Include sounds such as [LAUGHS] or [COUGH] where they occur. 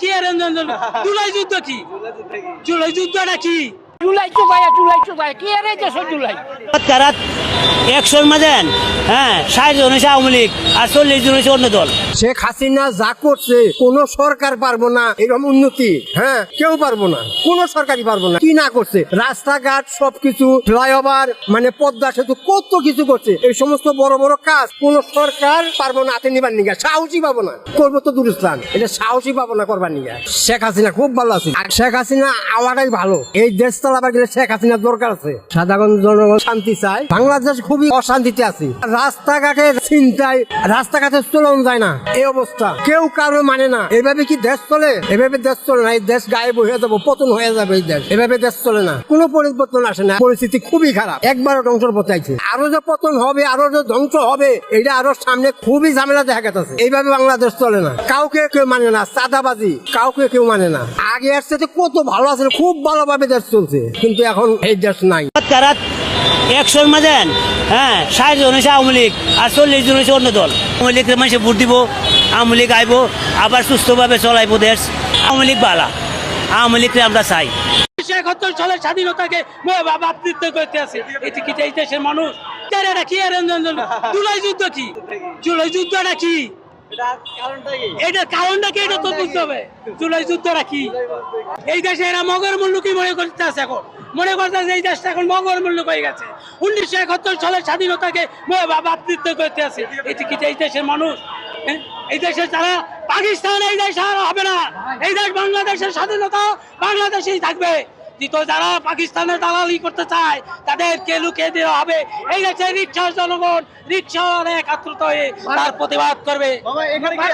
কি আর [LAUGHS] জুলাই যুদ্ধ কি? জুলাই যুদ্ধটা কি? জুলাই চুবাইয়া জুলাই চুবাই কি আর জুলাই? তারা হ্যাঁ ষাট জন আওয়ামী লীগ আর চল্লিশ জন অন্য দল। শেখ হাসিনা যা করছে, কোন সরকার পারব না, এরকম উন্নতি হ্যাঁ কেউ পারব না, কোন সরকারই পারব না। কি না করছে? রাস্তাঘাট, সবকিছু, ফ্লাইওভার মানে পদ্মা সেতু, কত কিছু করছে। এই সমস্ত বড় বড় কাজ কোন সরকার পারব না, হাতে নিবার নিগা সাহসী পাবো না। করব তো দূরস্থান, এটা সাহসী পাবো না করবার নিগা। শেখ হাসিনা খুব ভালো আছে। আর শেখ হাসিনা আওয়াটাই ভালো। এই দেশ চালাবার গেলে শেখ হাসিনার দরকার আছে। সাধারণ জনগণ শান্তি চায় বাংলাদেশ খুবই অশান্তিতে আছে। রাস্তাঘাটে চিন্তায় রাস্তাঘাটে চলন যায় না। এই অবস্থা। কেউ কারও মানে না। এভাবে কি দেশ চলে? এভাবে দেশ চলে না। এই দেশ গায়েব হয়ে যাব, পতন হয়ে যাবে এই দেশ। এভাবে দেশ চলে না। কোনো পরিবর্তন আসে না। পরিস্থিতি খুবই খারাপ। একবারও ধ্বংসর পথে আরও যে পতন হবে, আরও যে ধ্বংস হবে, এটা আরও সামনে খুবই ঝামেলা দেখা গেছে। এইভাবে বাংলাদেশ চলে না। কাউকে কেউ মানে না। চাঁদাবাজি কাউকে কেউ মানে না। আগে আসছে কত ভালো আছে, খুব ভালোভাবে দেশ চলছে। কিন্তু এখন এই দেশ নাই। তারা একশোর মাঝে হ্যাঁ ষাট জন হয়েছে আওয়ামী লীগ আর চল্লিশ জন হয়েছে অন্য দল। আওয়ামী লীগের মানুষে ভোট দিব, আওয়ামী লীগ আইব, আবার সুস্থভাবে চলাইব দেশ। আওয়ামী লীগ বালা, আওয়ামী লীগকে আমরা চাই। একাত্তর সালের এটি কি এটা যুদ্ধ এটা বুঝতে হবে। এই দেশে এরা মগর মূল্য কি মনে করতে আছে এখন। মনে করতে আছে এই দেশটা এখন মগর মূল্য হয়ে গেছে। উনিশশো একাত্তর সালের স্বাধীনতাকে বাপৃত্ব করতে আছে। এটি কি এই দেশের মানুষ? এই দেশে যারা পাকিস্তান, এই দেশ আর হবে না। এই দেশ বাংলাদেশের স্বাধীনতা, বাংলাদেশেই থাকবে। দ্বিতীয় যারা পাকিস্তানের দালালি করতে চায়, তাদেরকে লুকিয়ে দেওয়া হবে। এই দেশের রিক্সা জনগণ রিক্সা একাত্রিত হয়ে তার প্রতিবাদ করবে।